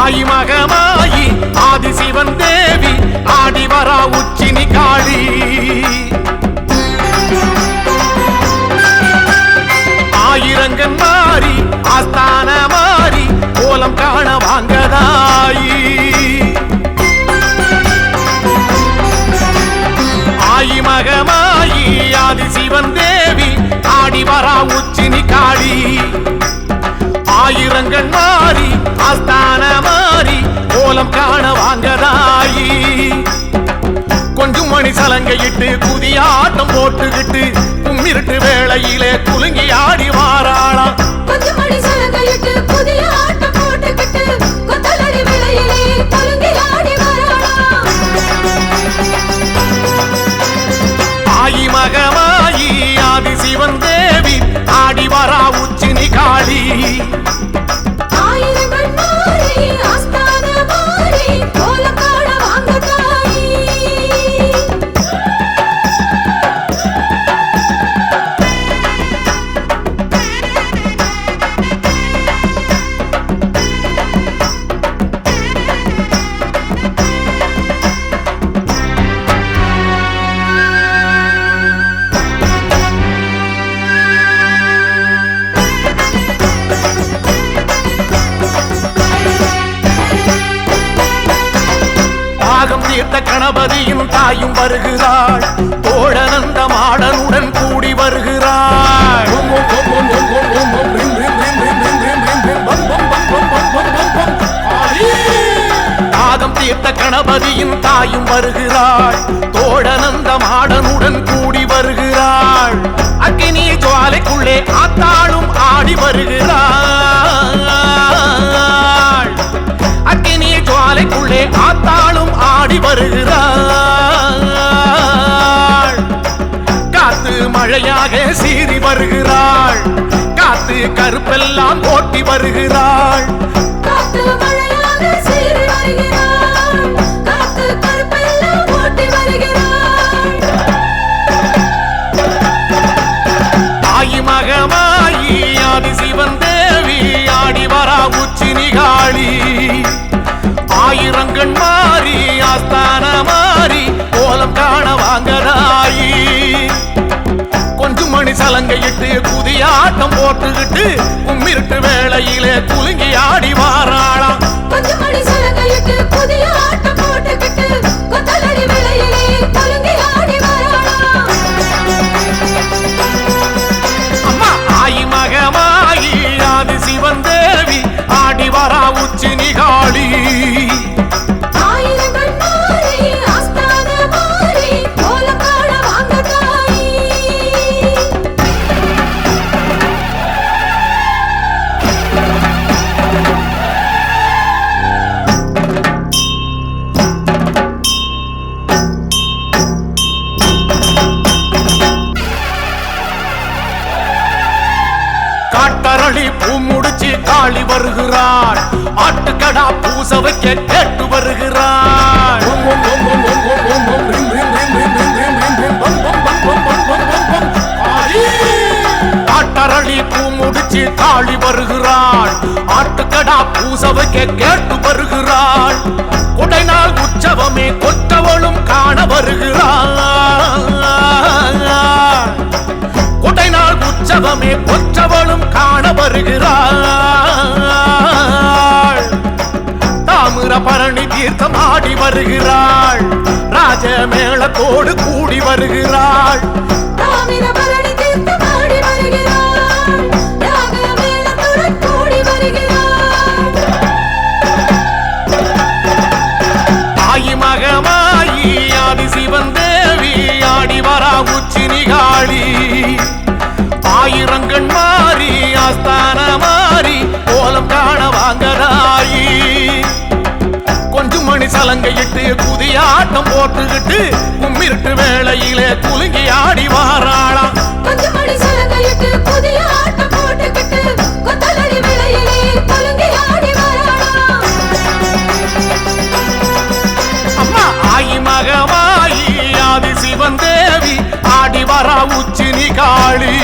மாயி மகமாயி ஆதிசிவன் தேவி ஆடிவரா உச்சினி காளி. ஆயிரங்கன் மாறி ஆஸ்தான மாறி கோலம் காண வாங்கதாயி. ஆயி மகமாயி ஆதிசிவன் தேவி ஆடிவரா ஆயிரங்கள் மாறி ஆஸ்தான மாறி கோலம் காண வாங்கதாயி. கொஞ்சம் மணி சலங்கையிட்டு புதிய ஆட்டம் போட்டுக்கிட்டு கும்மிருட்டு தீர்த்த கணபதியும் தாயும் வருகிறாள். தோழனந்த மாடனுடன் கூடி வருகிறாள். ஆயிரங்கண் மாறி ஆஸ்தான மாறி கோலம் காண வாங்கதாயி கொஞ்சம் மணி சலங்கையிட்டு புதிய ஆட்டம் போட்டுக்கிட்டு கும்மிருட்டு வேளையிலே குலுங்கி ஆடி வாராளாம். பூ முடிச்சு காளி வருகிறாள் ஆட்டுக்கடா பூச வைக்க கேட்டு வருகிறாள் காட்டரளி பூ முடிச்சு காளி வருகிறாள் ஆட்டுக்கடா பூச வைக்க கேட்டு வருகிறாள் கொடைநாள் உற்சவமே கொற்றவளும் வருகிறாள். தாமிர பரணி தீர்த்தம் ஆடி வருகிறாள். ராஜ மேளத்தோடு கூடி வருகிறாள். ஆஸ்தான மாறி கோலம் காண வாங்கதாயி கொஞ்சம் மணி சலங்கையிட்டு புதிய ஆட்டம் போட்டுக்கிட்டு கும்மிருட்டு வேளையிலே குலுங்கி ஆடி வாராளாம். கொஞ்சம் மணி சலங்கையிட்டு புதிய ஆட்டம் போட்டுக்கிட்டு கொத்தலடி விலையிலே குலுங்கி ஆடி வராளாம். அம்மா ஆயி மகமாயி ஆதி சிவன் தேவி ஆடி வரா உச்சி நிகாளி